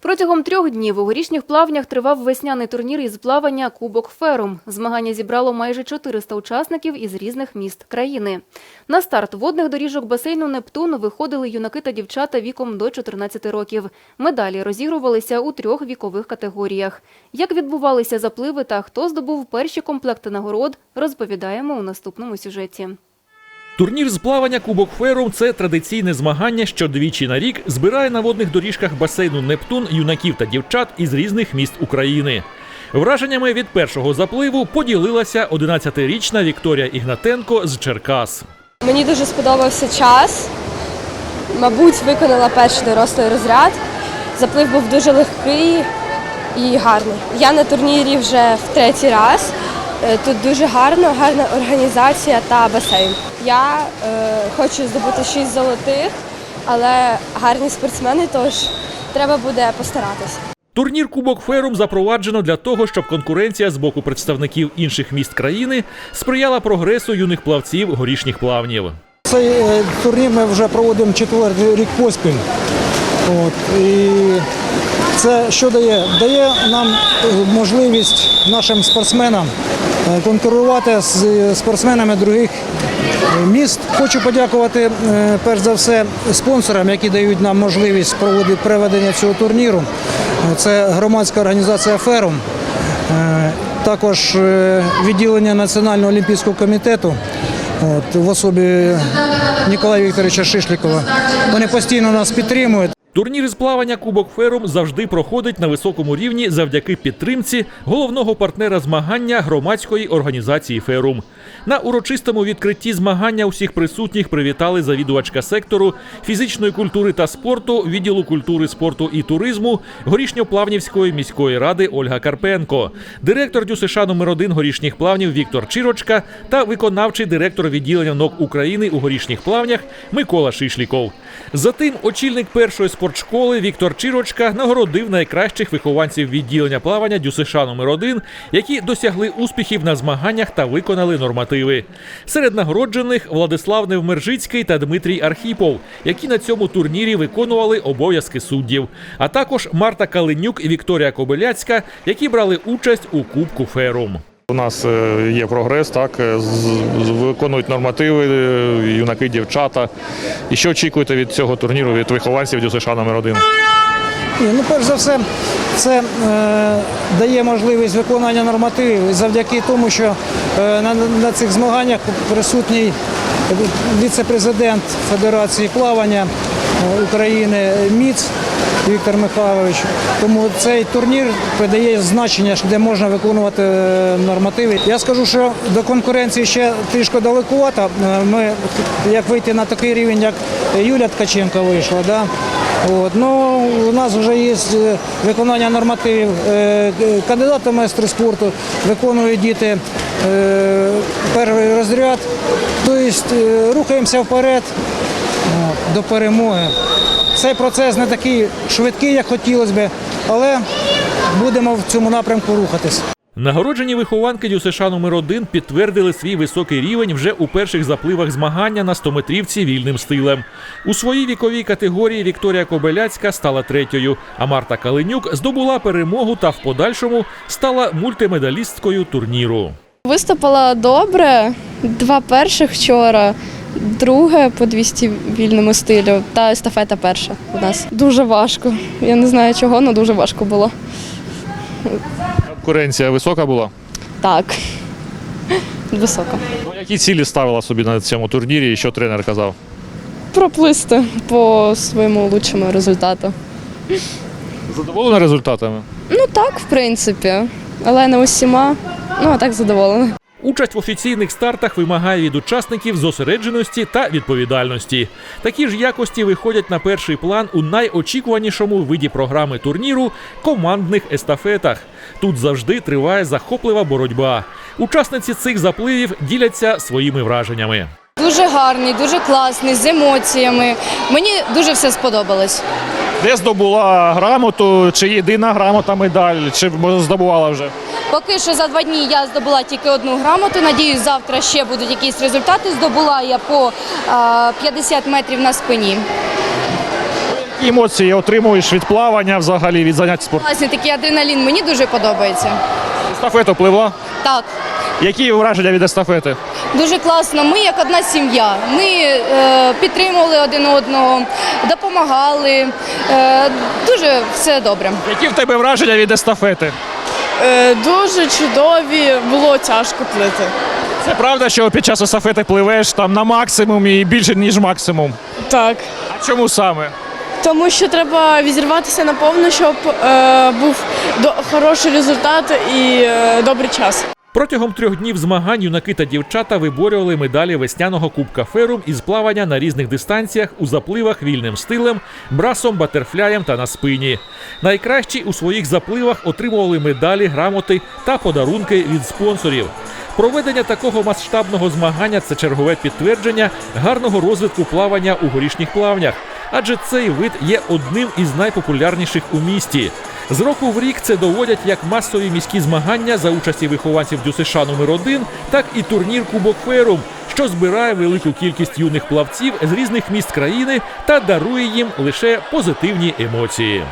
Протягом трьох днів у горішніх плавнях тривав весняний турнір із плавання Кубок Ферум. Змагання зібрало майже 400 учасників із різних міст країни. На старт водних доріжок басейну Нептун виходили юнаки та дівчата віком до 14 років. Медалі розігрувалися у трьох вікових категоріях. Як відбувалися запливи та хто здобув перші комплекти нагород, розповідаємо у наступному сюжеті. Турнір з плавання Кубок Ферум це традиційне змагання, що двічі на рік збирає на водних доріжках басейну Нептун юнаків та дівчат із різних міст України. Враженнями від першого запливу поділилася 11-річна Вікторія Ігнатенко з Черкас. Мені дуже сподобався час. Мабуть, виконала перший дорослий розряд. Заплив був дуже легкий і гарний. Я на турнірі вже в третій раз. Е, Тут дуже гарно, гарна організація та басейн. Я е, хочу здобути шість золотих, але гарні спортсмени, тож треба буде постаратися. Турнір Кубок Ферум запроваджено для того, щоб конкуренція з боку представників інших міст країни сприяла прогресу юних плавців горішніх плавнів. Цей е, турнір ми вже проводимо четвертий рік поспіль. От, і це що дає? Дає нам е, можливість нашим спортсменам е, конкурувати з е, спортсменами других міст. Хочу подякувати перш за все спонсорам, які дають нам можливість проводити проведення цього турніру. Це громадська організація Ферум. Також відділення Національного олімпійського комітету в особі Ніколая Вікторовича Шишлікова. Вони постійно нас підтримують. Турнір з плавання Кубок Ферум завжди проходить на високому рівні завдяки підтримці головного партнера змагання громадської організації Ферум. На урочистому відкритті змагання усіх присутніх привітали завідувачка сектору фізичної культури та спорту відділу культури, спорту і туризму Горішньоплавнівської міської ради Ольга Карпенко, директор ДЮСШ номер 1 горішніх плавнів Віктор Чірочка та виконавчий директор відділення НОК України у горішніх плавнях Микола Шишліков. Затим очільник першої спортшколи Віктор Чірочка нагородив найкращих вихованців відділення плавання ДЮСШ номер 1 які досягли успіхів на змаганнях та виконали нормативи. Серед нагороджених Владислав Невмержицький та Дмитрій Архіпов, які на цьому турнірі виконували обов'язки суддів, а також Марта Калинюк і Вікторія Кобиляцька, які брали участь у Кубку Ферум. У нас е, є прогрес, так е, виконують нормативи, е, юнаки, дівчата. І що очікуєте від цього турніру від вихованців ДЮСШ номер 1 Ні, ну, перш за все, це е, дає можливість виконання нормативів завдяки тому, що е, на, на цих змаганнях присутній віце-президент Федерації плавання України МІЦ Віктор Михайлович. Тому цей турнір придає значення, де можна виконувати е, нормативи. Я скажу, що до конкуренції ще трішки далекувато. Е, Ми як вийти на такий рівень, як Юля Ткаченко вийшла. Да? От, ну, у нас вже є е, виконання нормативів. Кандидати майстри спорту виконують діти перший розряд. Тобто рухаємося вперед до перемоги. Цей процес не такий швидкий, як хотілося б, але будемо в цьому напрямку рухатись. Нагороджені вихованки ДЮСШ номер 1 підтвердили свій високий рівень вже у перших запливах змагання на 100-метрівці вільним стилем. У своїй віковій категорії Вікторія Кобеляцька стала третьою, а Марта Калинюк здобула перемогу та в подальшому стала мультимедалісткою турніру. Виступила добре. Два перших вчора, друге по 200 вільному стилю та естафета перша у нас. Дуже важко. Я не знаю чого, але дуже важко було. Конкуренція висока була. Так. Високо. Ну, які цілі ставила собі на цьому турнірі і що тренер казав? Проплисти по своєму лучшому результату. Задоволена результатами? Ну так, в принципі. Але не усіма. Ну, а так задоволена. Участь в офіційних стартах вимагає від учасників зосередженості та відповідальності. Такі ж якості виходять на перший план у найочікуванішому виді програми турніру командних естафетах. Тут завжди триває захоплива боротьба. Учасниці цих запливів діляться своїми враженнями. Дуже гарний, дуже класний, з емоціями. Мені дуже все сподобалось. Де здобула грамоту, чи єдина грамота медаль, чи здобувала вже? Поки що за два дні я здобула тільки одну грамоту. Надіюсь, завтра ще будуть якісь результати. Здобула я по 50 метрів на спині. Які емоції отримуєш від плавання взагалі від занять спорту? Класний такий адреналін, мені дуже подобається. Естафету пливла. Так, Які враження від естафети? дуже класно. Ми як одна сім'я. Ми е, підтримували один одного, допомагали. Е, дуже все добре. Які в тебе враження від естафети? Е, Дуже чудові, було тяжко плити. Це правда, що під час естафети пливеш там на максимум і більше, ніж максимум. Так. А чому саме? Тому що треба відірватися наповну, щоб е, був до, хороший результат і е, добрий час. Протягом трьох днів змагань юнаки та дівчата виборювали медалі весняного кубка Ферум із плавання на різних дистанціях у запливах вільним стилем, брасом, батерфляєм та на спині. Найкращі у своїх запливах отримували медалі, грамоти та подарунки від спонсорів. Проведення такого масштабного змагання це чергове підтвердження гарного розвитку плавання у горішніх плавнях, адже цей вид є одним із найпопулярніших у місті. З року в рік це доводять як масові міські змагання за участі вихованців ДЮСШ номер 1 так і турнір Кубок Ферум, що збирає велику кількість юних плавців з різних міст країни та дарує їм лише позитивні емоції.